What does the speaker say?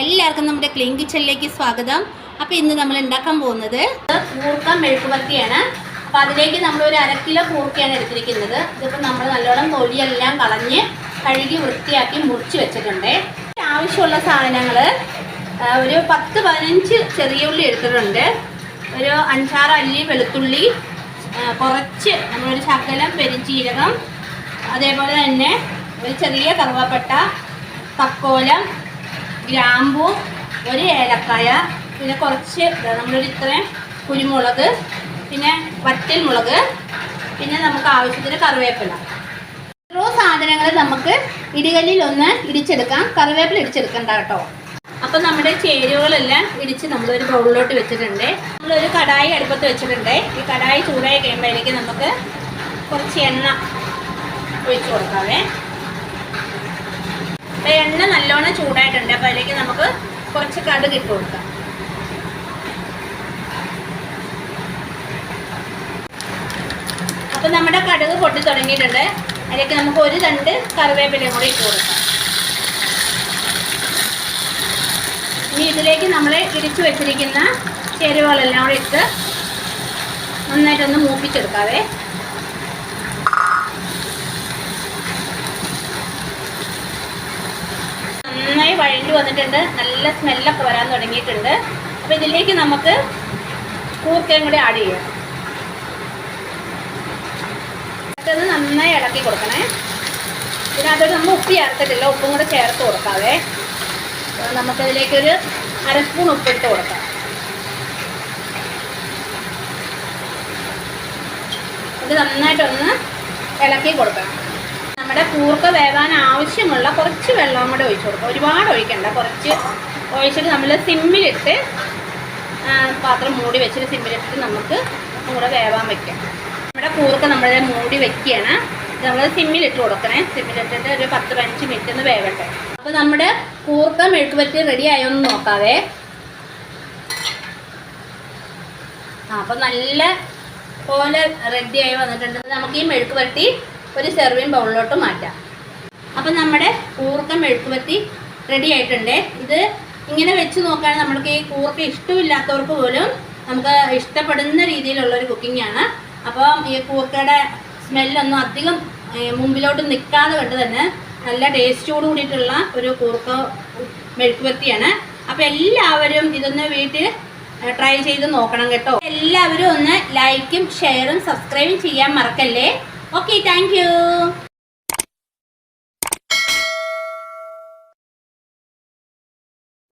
എല്ലാവർക്കും നമ്മുടെ ക്ലീൻ കിച്ചണിലേക്ക് സ്വാഗതം. അപ്പോൾ ഇന്ന് നമ്മൾ ഉണ്ടാക്കാൻ പോകുന്നത് കൂർക്ക മെഴുക്കുപത്തിയാണ് അപ്പോൾ അതിലേക്ക് നമ്മൾ ഒരു അര കിലോ കൂർക്കയാണ് എടുത്തിരിക്കുന്നത്. ഇതിപ്പോൾ നമ്മൾ നല്ലോണം തൊലിയെല്ലാം കളഞ്ഞ് കഴുകി വൃത്തിയാക്കി മുറിച്ച് വെച്ചിട്ടുണ്ട്. ആവശ്യമുള്ള സാധനങ്ങൾ ഒരു പത്ത് പതിനഞ്ച് ചെറിയ ഉള്ളി എടുത്തിട്ടുണ്ട്. ഒരു അഞ്ചാറ് അല്ലി വെളുത്തുള്ളി കുറച്ച് നമ്മളൊരു ശകലം പെരിഞ്ചീരകം അതേപോലെ തന്നെ ഒരു ചെറിയ കറുവാപ്പട്ട തക്കോലം ഗ്രാമ്പു ഒരു ഏലക്കായ പിന്നെ കുറച്ച് നമ്മളൊരു ഇത്രയും കുരുമുളക് പിന്നെ വറ്റൽ മുളക് പിന്നെ നമുക്ക് ആവശ്യത്തിന് കറിവേപ്പില. ഓരോ സാധനങ്ങൾ നമുക്ക് ഇടികല്ലിൽ ഒന്ന് ഇടിച്ചെടുക്കാം. കറിവേപ്പില ഇടിച്ചെടുക്കണ്ട കേട്ടോ. അപ്പം നമ്മുടെ ചേരുവകളെല്ലാം ഇടിച്ച് നമ്മളൊരു ബൗളിലോട്ട് വെച്ചിട്ടുണ്ട്. നമ്മളൊരു കടായി അടുപ്പത്ത് വെച്ചിട്ടുണ്ട്. ഈ കടായി ചൂടായി കഴിയുമ്പോഴേക്ക് നമുക്ക് കുറച്ച് എണ്ണ ഒഴിച്ചു കൊടുക്കാവേ. അപ്പോൾ എണ്ണ നല്ലോണം അപ്പോൾ അതിലേക്ക് നമുക്ക് കുറച്ച് കടുക് ഇട്ട് കൊടുക്കാം. അപ്പോൾ നമ്മുടെ കടുക് പൊട്ടി തുടങ്ങിയിട്ടുണ്ട്. അതിലേക്ക് നമുക്ക് ഒരു തണ്ട് കറിവേപ്പിലയും കൂടി ഇട്ട് കൊടുക്കാം. ഇനി ഇതിലേക്ക് നമ്മൾ ഇരിച്ചു വെച്ചിരിക്കുന്ന ചേരുവകളെല്ലാം കൂടി ഇട്ട് നന്നായിട്ടൊന്ന് മൂപ്പിച്ചെടുക്കാവേ. നന്നായി വഴഞ്ഞു വന്നിട്ടുണ്ട്. നല്ല സ്മെല്ലൊക്കെ വരാൻ തുടങ്ങിയിട്ടുണ്ട്. അപ്പോൾ ഇതിലേക്ക് നമുക്ക് കൂർക്കയും കൂടി ആഡ് ചെയ്യാം. ഇത് നന്നായി ഇളക്കി കൊടുക്കണേ. പിന്നെ അതൊരു നമ്മൾ ഉപ്പ് ചേർത്തിട്ടില്ല ഉപ്പും കൂടെ ചേർത്ത് കൊടുക്കാവേ. നമുക്കതിലേക്കൊരു അര സ്പൂൺ ഉപ്പിട്ട് കൊടുക്കാം. ഇത് നന്നായിട്ടൊന്ന് ഇളക്കി കൊടുക്കണം. നമ്മുടെ കൂർക്ക വേകാൻ ആവശ്യമുള്ള കുറച്ച് വെള്ളം കൂടെ ഒഴിച്ചു കൊടുക്കുക ഒരുപാട് ഒഴിക്കണ്ട കുറച്ച് ഒഴിച്ചിട്ട് നമ്മൾ സിമ്മിലിട്ട് പാത്രം മൂടി വെച്ചിട്ട് സിമ്മിലിട്ടിട്ട് നമുക്ക് കൂടെ വേവാൻ വെക്കാം. നമ്മുടെ കൂർക്ക നമ്മൾ മൂടി വെക്കുകയാണ്. നമ്മൾ സിമ്മിലിട്ട് കൊടുക്കണേ. സിമ്മിലിട്ടിട്ട് ഒരു പത്ത് പതിനഞ്ച് മിനിറ്റ് ഒന്ന് വേവട്ടെ. അപ്പോൾ നമ്മുടെ കൂർക്ക മെഴുക്കുപറ്റി റെഡി ആയോ എന്ന് നോക്കാവേ. അപ്പം നല്ല പോലെ റെഡി ആയി വന്നിട്ടുണ്ട്. നമുക്ക് ഈ മെഴുക്ക് പറ്റി ഒരു സെർവിങ് ബൗളിലോട്ട് മാറ്റാം. അപ്പം നമ്മുടെ കൂർക്ക മെഴുക്കുപത്തി റെഡി ആയിട്ടുണ്ട്. ഇത് ഇങ്ങനെ വെച്ച് നോക്കുകയാണെങ്കിൽ നമ്മൾക്ക് ഈ കൂർക്ക ഇഷ്ടമില്ലാത്തവർക്ക് പോലും നമുക്ക് ഇഷ്ടപ്പെടുന്ന രീതിയിലുള്ള ഒരു കുക്കിംഗ് ആണ്. അപ്പോൾ ഈ കൂർക്കയുടെ സ്മെല്ലൊന്നും അധികം മുമ്പിലോട്ട് നിൽക്കാതെ കണ്ട് തന്നെ നല്ല ടേസ്റ്റോട് കൂടിയിട്ടുള്ള ഒരു കൂർക്ക മെഴുക്കുപത്തിയാണ് അപ്പം എല്ലാവരും ഇതൊന്ന് വീട്ടിൽ ട്രൈ ചെയ്ത് നോക്കണം കേട്ടോ. എല്ലാവരും ഒന്ന് ലൈക്കും ഷെയറും സബ്സ്ക്രൈബും ചെയ്യാൻ മറക്കല്ലേ? Okay, thank you.